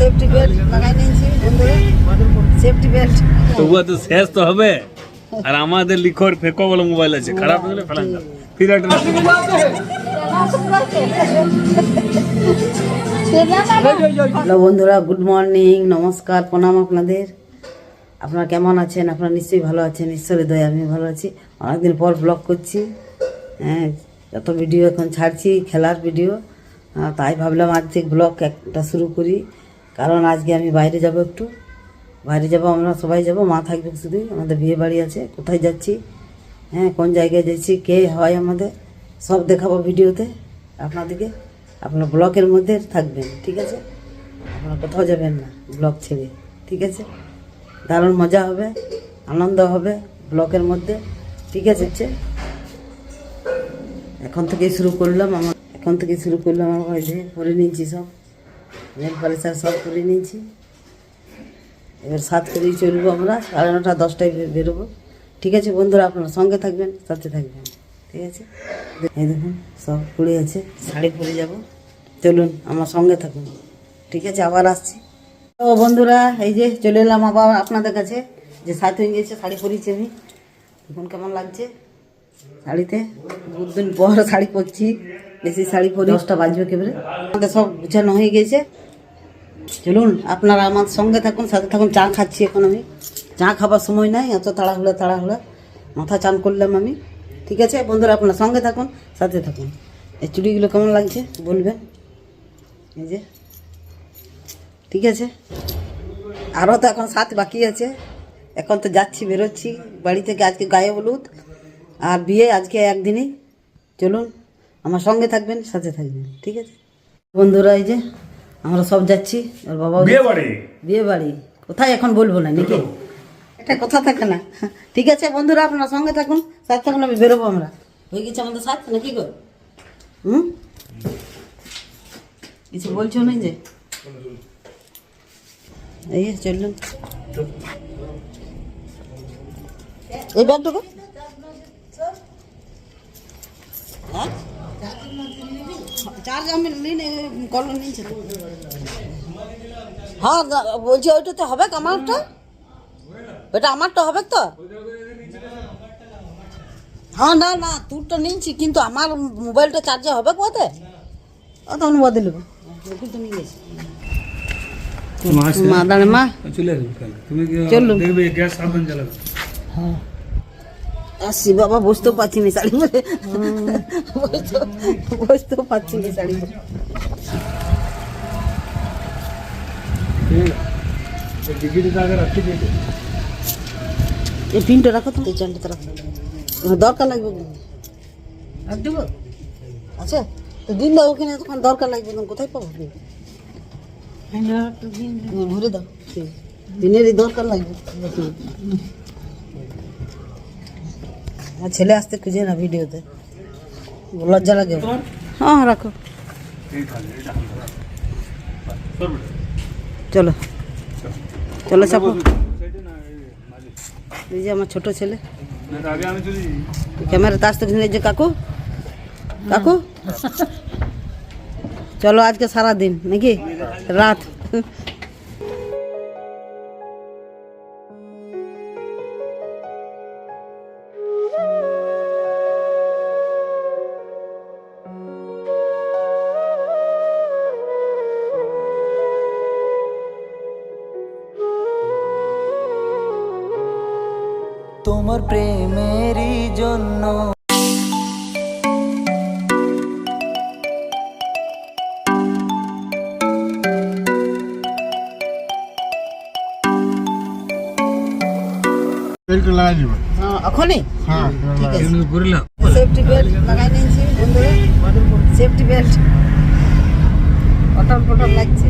Safety belt লাগাই নিয়েছি বন্ধুরা। সেফটি বেল্ট তবুও তো শেষ তো হবে। আর আমাদের লিখর ফেকো বলে মোবাইল আছে। খারাপ হলে ফেলান ফির হ্যালো বন্ধুরা গুড মর্নিং নমস্কার প্রণাম আপনাদের। আপনারা কেমন আছেন? আপনারা নিশ্চয়ই ভালো আছেন। ঈশ্বরের দয়া আমি ভালো আছি। অনেকদিন পর ব্লগ করছি। হ্যাঁ যত ভিডিও এখন ছাড়ছি খেলার ভিডিও তাই ভাবলাম আজ থেকে ব্লগ একটা শুরু করি। কারণ আজকে আমি বাইরে যাব একটু। বাইরে যাব, আমরা সবাই যাব, মা থাকবে শুধু, আমাদের বিয়ে বাড়ি আছে, কোথায় যাচ্ছি? হ্যাঁ কোন জায়গায় যাচ্ছি, কে হয় আমাদের? সব দেখাবো ভিডিওতে আপনাদেরকে। আপনার ব্লকের মধ্যে থাকবেন, ঠিক আছে? আপনারা কোথাও যাবেন না, ব্লক ছেড়ে, ঠিক আছে? দারুণ মজা হবে, আনন্দ হবে ব্লকের মধ্যে, ঠিক আছে? হচ্ছে এখন থেকেই শুরু করলাম আমার, এখন থেকে শুরু করলাম আমার যে করে নিয়েছি সব। নেল পালিশার সব করে নিয়েছি। এবার সাত করেই চলবো আমরা, সাড়ে নটা, দশটায় বেরোবো। ঠিক আছে বন্ধুরা, আপনারা সঙ্গে থাকবেন, সাথে থাকবেন। ঠিক আছে? এই দেখুন, সব পড়ে আছে, শাড়ি পরে যাব। চলুন, আমার সঙ্গে থাকুন। ঠিক আছে, আবার আসছি। তো বন্ধুরা, এই যে চলে এলাম আবার আপনাদের কাছে, যে সাত হয়ে গেছে শাড়ি পরিয়েছি আমি। এখন কেমন লাগছে। শাড়িতে দুদিন পর শাড়ি পরছি বেশি শাড়ি পরি দশটা বাজবে কেবলে আমাদের সব গুছানো হয়ে গেছে চলুন আপনারা আমার সঙ্গে থাকুন সাথে থাকুন চা খাচ্ছি এখন আমি চা খাবার সময় নাই এত তাড়াহুড়া তাড়াহুড়া মাথা চান করলাম আমি ঠিক আছে বন্ধুরা আপনার সঙ্গে থাকুন সাথে থাকুন এই চুড়িগুলো কেমন লাগছে বলবেন এই যে ঠিক আছে আরও তো এখন সাত বাকি আছে এখন তো যাচ্ছি বেরোচ্ছি বাড়ি থেকে আজকে গায়ে হলুদ আর বিয়ে আজকে একদিনই। চলুন আমার সঙ্গে থাকবেন সাথে থাকবেন ঠিক আছে? বন্ধুরা এই যে আমরা সব যাচ্ছি ওর বাবা বিয়ে বাড়ি? বিয়ে বাড়ি। কোথায় এখন বলব না নাকি? এটা কথা থাকে না। ঠিক আছে বন্ধুরা আপনারা সঙ্গে থাকুন সাথে থাকুন আমি বেরোবো আমরা। হয়ে গেছে আমাদের সাথ নাকি গো? হুম? কিছু বলছো না যে? এই চললাম এই ব্যাগটুকু হ্যাঁ চার্জ আমি কল নিয়েছি হ্যাঁ বলছি ওইটাতে হবে আমারটা? ওটা আমারটা হবে তো? হ্যাঁ না না তোরটা নিয়েছি কিন্তু আমার মোবাইলটা চার্জে হবে কোথাতে তখন বদলে মা দাঁড়ে মা। চলে চলুন। দেখবে গ্যাস সাবধান চালাবে আসছি বাবা বসতেও পারছি না শাড়ি পরে বসতেও বসতেও পারছি না শাড়ি পরে ডিগ্রিটা আগে রাখতে দিয়ে এই পিনটা রাখো তো এই চানটা রাখো তোমার দরকার লাগবে আর দেবো আচ্ছা তো দিন দাও ওখানে তখন দরকার লাগবে তখন কোথায় পাবো তুমি? হুম, ভরে দাও ঠিক। দিনেরই দরকার লাগবে আমার ছেলে আসতে খুঁজে না ভিডিওতে লজ্জা লাগে ওর। হ্যাঁ হ্যাঁ, রাখো চলো চলো চাপো এই যে আমার ছোট ছেলে আগে আমি চলি ক্যামেরাতে আসতে খুঁজে যে কাকু কাকু চলো আজকে সারা দিন নাকি রাত তোমার প্রেমেরই জন্য। হ্যাঁ, এখনই? হ্যাঁ ঠিক আছে। সেফটি বেল্ট লাগাই নিয়েছি বন্ধুরা। সেফটি বেল্ট পটল পটল লাগছে।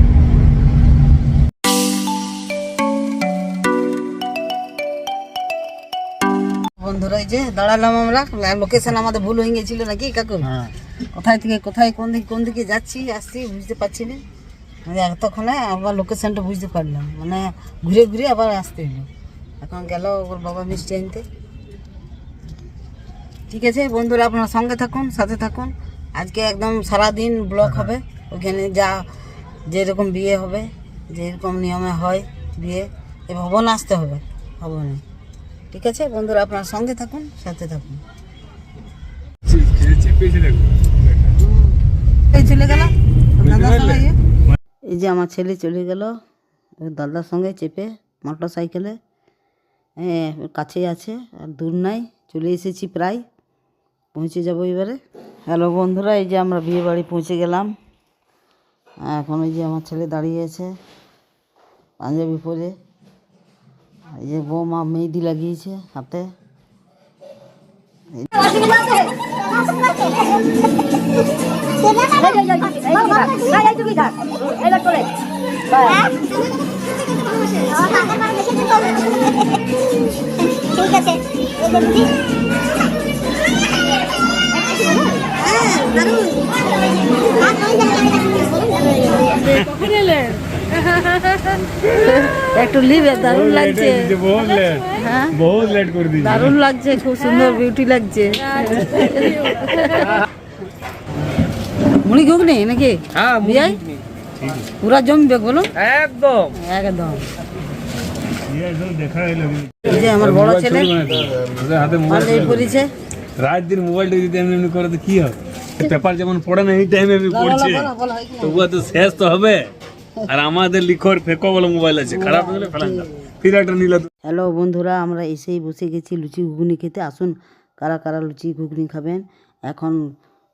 বন্ধুরা এই যে দাঁড়ালাম আমরা। লোকেশন আমাদের ভুল হয়ে গেছিল নাকি কাকু? হ্যাঁ। কোথায় থেকে কোথায় কোন দিকে কোন দিকে যাচ্ছি আসছি বুঝতে পারছি না। মানে এতক্ষণে আবার লোকেশনটা বুঝতে পারলাম। মানে ঘুরে ঘুরে আবার আসতে হলো। এখন গেল ওর বাবা মিষ্টি আনতে। ঠিক আছে বন্ধুরা আপনার সঙ্গে থাকুন সাথে থাকুন। আজকে একদম সারা দিন ব্লক হবে। ওখানে যা যেরকম বিয়ে হবে যেরকম নিয়মে হয় বিয়ে এ ভবন আসতে হবে। ভবনে ঠিক আছে? বন্ধুরা, আপনার সঙ্গে থাকুন, সাথে থাকুন। এই চলে। এই যে আমার ছেলে চলে গেল, দাদার সঙ্গে চেপে মোটর সাইকেলে কাছেই আছে, আর দূর নাই, চলে এসেছি প্রায়, পৌঁছে যাব এবারে। হ্যালো বন্ধুরা, এই যে আমরা বিয়ে বাড়ি পৌঁছে গেলাম। এখন ওই যে আমার ছেলে দাঁড়িয়ে আছে, পাঞ্জাবি পরে। এই যে বৌমা মেহেদি লাগিয়েছে হাতে ঠিক আছে একটু লিবে দারুণ লাগছে। বহুত লেট হ্যাঁ? করে দিয়েছে। দারুণ লাগছে খুব সুন্দর বিউটি লাগছে। মুড়ি ঘুগনি নাকি? হ্যাঁ বিয়াই? পুরা জমবে বলো? একদম। একদম। যে আমার বড় ছেলে। হাতে মোবাইল পাঞ্জাবি রাত দিন মোবাইলটা যদি এমনি এমনি করে তো কি হবে? পেপার যেমন পড়ে না এই টাইমে আমি পড়ছে? তবুও তো শেষ তো হবে। আর আমাদের লিখর ফেকো বলে মোবাইল আছে। খারাপ গেলে ফেলান ফির একটা নিল হ্যালো বন্ধুরা, আমরা এসেই বসে গেছি লুচি ঘুগনি খেতে। আসুন, কারা কারা লুচি ঘুগনি খাবেন? এখন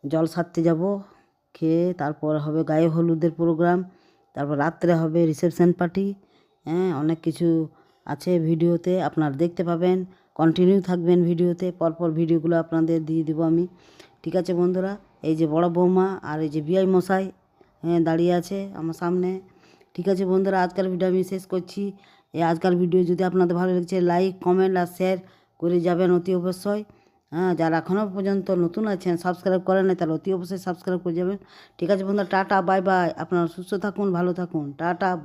জল সারতে যাব, খেয়ে তারপর হবে গায়ে হলুদের প্রোগ্রাম তারপর রাত্রে হবে রিসেপশন পার্টি হ্যাঁ অনেক কিছু আছে ভিডিওতে, আপনারা দেখতে পাবেন কন্টিনিউ থাকবেন ভিডিওতে, পরপর ভিডিওগুলো আপনাদের দিয়ে দেবো আমি। ঠিক আছে বন্ধুরা, এই যে বড় বৌমা আর এই যে বিআই মশাই হ্যাঁ দাঁড়িয়ে আছে আমার সামনে। ঠিক আছে বন্ধুরা আজকাল ভিডিও আমি শেষ করছি। এই আজকাল ভিডিও যদি আপনাদের ভালো লাগছে লাইক কমেন্ট আর শেয়ার করে যাবেন অতি অবশ্যই। হ্যাঁ যারা এখনও পর্যন্ত নতুন আছেন সাবস্ক্রাইব করেন না তাহলে অতি অবশ্যই সাবস্ক্রাইব করে যাবেন। ঠিক আছে বন্ধুরা, টাটা বাই বাই আপনারা সুস্থ থাকুন, ভালো থাকুন। টাটা।